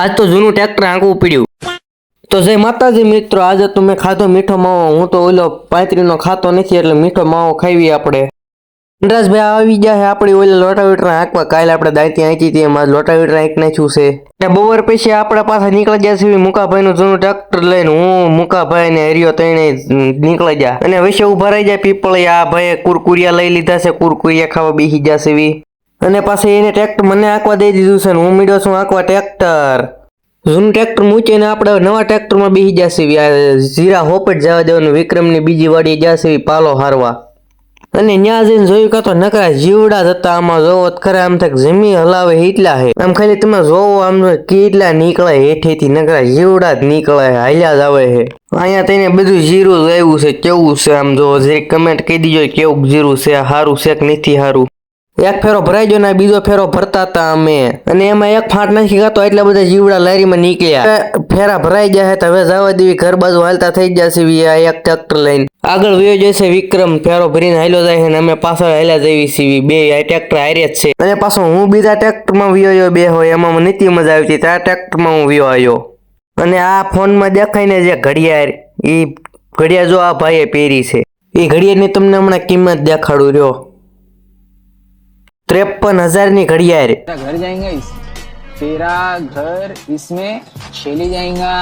આજ તો જૂનું ટ્રેક્ટર આંકવું પડ્યું. તો જય માતાજી મિત્રો, આજે તો મેં ખાધો મીઠો માવો. હું તો ઓલો પાંત્રીનો ખાતો નથી, એટલે મીઠો માવો ખાવી આપણે. ભાઈ આવી ગયા છે આપણી ઓલે લોટાવીટર આંકવા કાલે આપણે દાંતી આંકી હતી, એમાં લોટાવીટર આંક નાખ્યું છે. ને બપોર પછી આપણા પાસે નીકળી ગયા છે મુકાભાઈનું જૂનું ટ્રેક્ટર લઈને હું, મુકાભાઈ ને હરિયો તઈને નીકળી ગયા. અને વિશે ઊભા રહી જાય પીપળી આ ભાઈએ કુરકુરિયા લઈ લીધા છે. કુરકુરિયા ખાવા બેસી જશે એવી અને પાછી એને ટ્રેક્ટર મને આંકવા દઈ દીધું છે હું મીડ્યો છું આંકવા ટ્રેક્ટર જૂનું ટ્રેક્ટર મૂકીને આપણે નવા ટ્રેક્ટરમાં બેસી જશે જીરા હોપટ જવા દેવાનું. વિક્રમની બીજી વાડી જશે પાલો હારવા. અને ન્યા જઈને જોયું કાં તો નકરા જીવડા જતા આમાં જોવો ખરા, આમ થાય જમી હલાવે એટલા હે. આમ ખાલી તમે જોવો, આમ કેટલા નીકળે હેઠેથી. નકરા જીવડા જ નીકળે, હાલ્યા જ આવે હે. અહીંયા તેને બધું જીરું જ આવ્યું છે. કેવું છે આમ જો, જરીક કમેન્ટ કહી દીજો કેવું જીરું છે. સારું છે કે નથી સારું એક ફેરો ભરાઈ ગયો ને બીજો ફેરો ભરતા હતા અમે. અને એમાં એક ફાટ નાખી ગાતો એટલા બધા જીવડા લારીમાં નીકળ્યા. ફેરા ભરાઈ ગયા તો હવે જવા દેવી. ઘર બાજુ હાલતા થઈ જશે એક ટ્રેક્ટર લઈને. આગળ વયો જશે વિક્રમ. ફેરો ભરીને હાલ્યો જાય અને અમે પાછળ હાલ્યા જઈએ છીએ બે ટ્રેક્ટર હારે જ છે. અને પાછો હું બીજા ટ્રેક્ટરમાં વયો બે હોય, એમાં મને મજા આવી હતી ત્યાં ટ્રેક્ટરમાં હું વયો આવ્યો. અને આ ફોનમાં દેખાઈને જે ઘડિયાળ એ ઘડિયાળ જો આ ભાઈએ પહેરી છે. એ ઘડિયાળની તમને હમણાં કિંમત દેખાડું રહ્યો. ત્રેપન હજારની ઘડિયાળ तेरा घर जाएंगे इस तेरा घर इसमें चली जाएगा